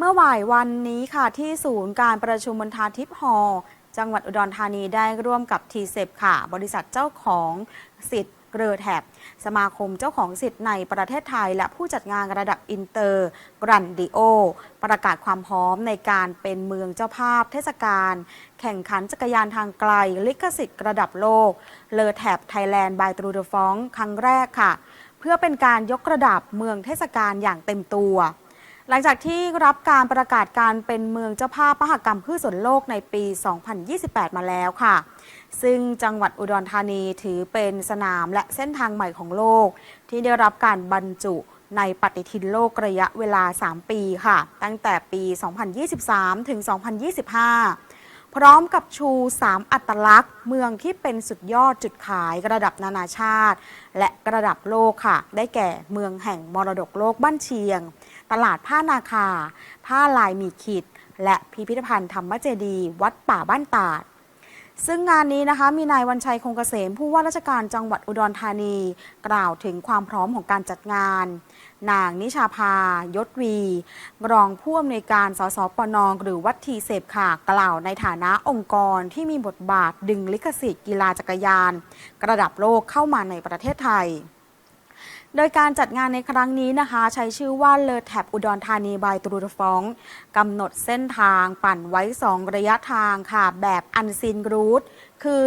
เมื่อบ่ายวันนี้ค่ะที่ศูนย์การประชุมมณฑาทิพย์ฮอลจังหวัดอุดรธานีได้ร่วมกับทีเซฟค่ะ บริษัทเจ้าของสิทธิ์เกรอแท็บสมาคมเจ้าของสิทธิ์ในประเทศไทย และผู้จัดงานระดับอินเตอร์กรันดิโอ ประกาศความพร้อมในการเป็นเมืองเจ้าภาพเทศกาลแข่งขันจักรยานทางไกล ลิขสิทธิ์ระดับโลก เลอแท็บไทยแลนด์บายตรูเดฟองครั้งแรกค่ะ เพื่อเป็นการยกระดับเมืองเทศกาลอย่างเต็มตัว หลังจากที่รับการประกาศการเป็นเมืองเจ้าภาพมหกรรมพืชสวนโลกในปี 2028 มาแล้วค่ะ ซึ่งจังหวัดอุดรธานีถือเป็นสนามและเส้นทางใหม่ของโลก ที่ได้รับการบรรจุในปฏิทินโลกระยะเวลา 3 ปีค่ะ ตั้งแต่ปี 2023 ถึง 2025 พร้อมกับชู 3 อัตลักษณ์ เมืองที่เป็นสุดยอดจุดขายระดับนานาชาติ และระดับโลกค่ะ ได้แก่เมืองแห่งมรดกโลกบ้านเชียง ตลาดผ้านาคา ผ้าลายมีขีด และพิพิธภัณฑ์ธรรมเจดี วัดป่าบ้านตาด ซึ่งงานนี้นะคะมีนายวันชัยคงเกษมผู้ว่าราชการจังหวัดอุดรธานี กล่าวถึงความพร้อมของการจัดงาน นางนิชาภายศวี รองผู้อำนวยการสสปนหรือวัดทีเสพค่ะ กล่าวในฐานะองค์กรที่มีบทบาทดึงลิขสิทธิ์กีฬาจักรยาน ระดับโลกเข้ามาในประเทศไทย โดยการจัดงานในครั้งนี้นะคะ ใช้ชื่อว่าเลอแทบอุดรธานีบายตรูดฟองกำหนดเส้นทางปั่นไว้ 2 ระยะทางค่ะ แบบอันซินรูทคือ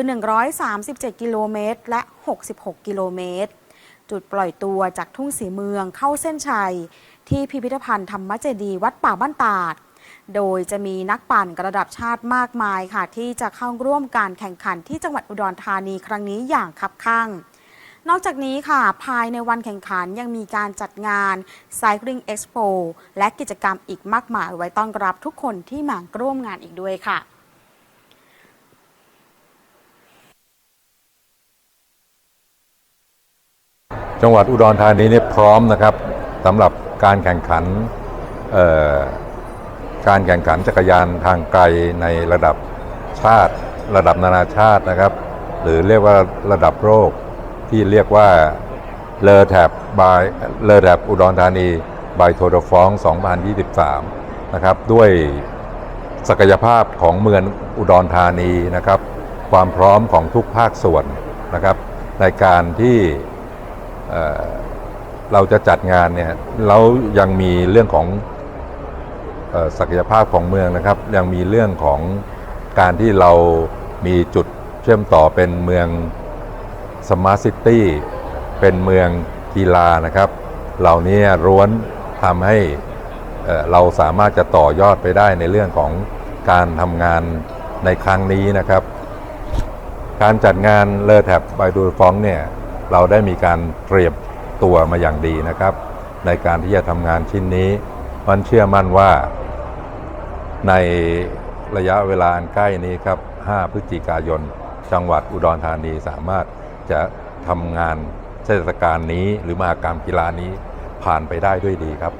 137 กิโลเมตร และ 66 กิโลเมตร จุดปล่อยตัวจากทุ่งสีเมืองเข้าเส้นชัย ที่พิพิธภัณฑ์ธรรมเจดีวัดป่าบ้านตาด โดยจะมีนักปั่นระดับชาติมากมายค่ะ ที่จะเข้าร่วมการแข่งขันที่จังหวัดอุดรธานีครั้งนี้อย่างคับคั่ง นอกจากนี้ค่ะ ภายในวันแข่งขันยังมีการจัดงาน Cycling Expo และกิจกรรมอีกมากมายไว้ต้อนรับทุกคนที่มาร่วมงานอีกด้วยค่ะจังหวัดอุดรธานีเนี่ยพร้อมนะครับสำหรับการแข่งขันการแข่งขันจักรยานทางไกลในระดับชาติ ระดับนานาชาตินะครับ หรือเรียกว่าระดับโลก ที่เรียกว่าเลอแทบบายเลอแทบอุดรธานีบายโทรฟอง 2023 นะครับ ด้วยศักยภาพของเมืองอุดรธานีนะครับ ความพร้อมของทุกภาคส่วนนะครับ ในการที่เเราจะจัดงานเนี่ยเรายังมีเรื่องของศักยภาพของเมืองนะครับ ยังมีเรื่องของการที่เรามีจุดเชื่อมต่อเป็นเมือง สมาร์ทซิตี้เป็นเมืองกีฬานะครับ เหล่านี้ร้วนทำให้เราสามารถจะต่อยอดไปได้ในเรื่องของการทำงานในครั้งนี้นะครับ การจัดงานเลอแท็บไบดูฟองเนี่ยเราได้มีการเตรียมตัวมาอย่างดีนะครับ ในการที่จะทำงานชิ้นนี้มันเชื่อมั่นว่าในระยะเวลาอันใกล้นี้ครับ 5 พฤศจิกายน จังหวัดอุดรธานีสามารถ จะทำงานเทศกาลนี้หรือมหากรรมกีฬานี้ผ่านไปได้ด้วยดีครับ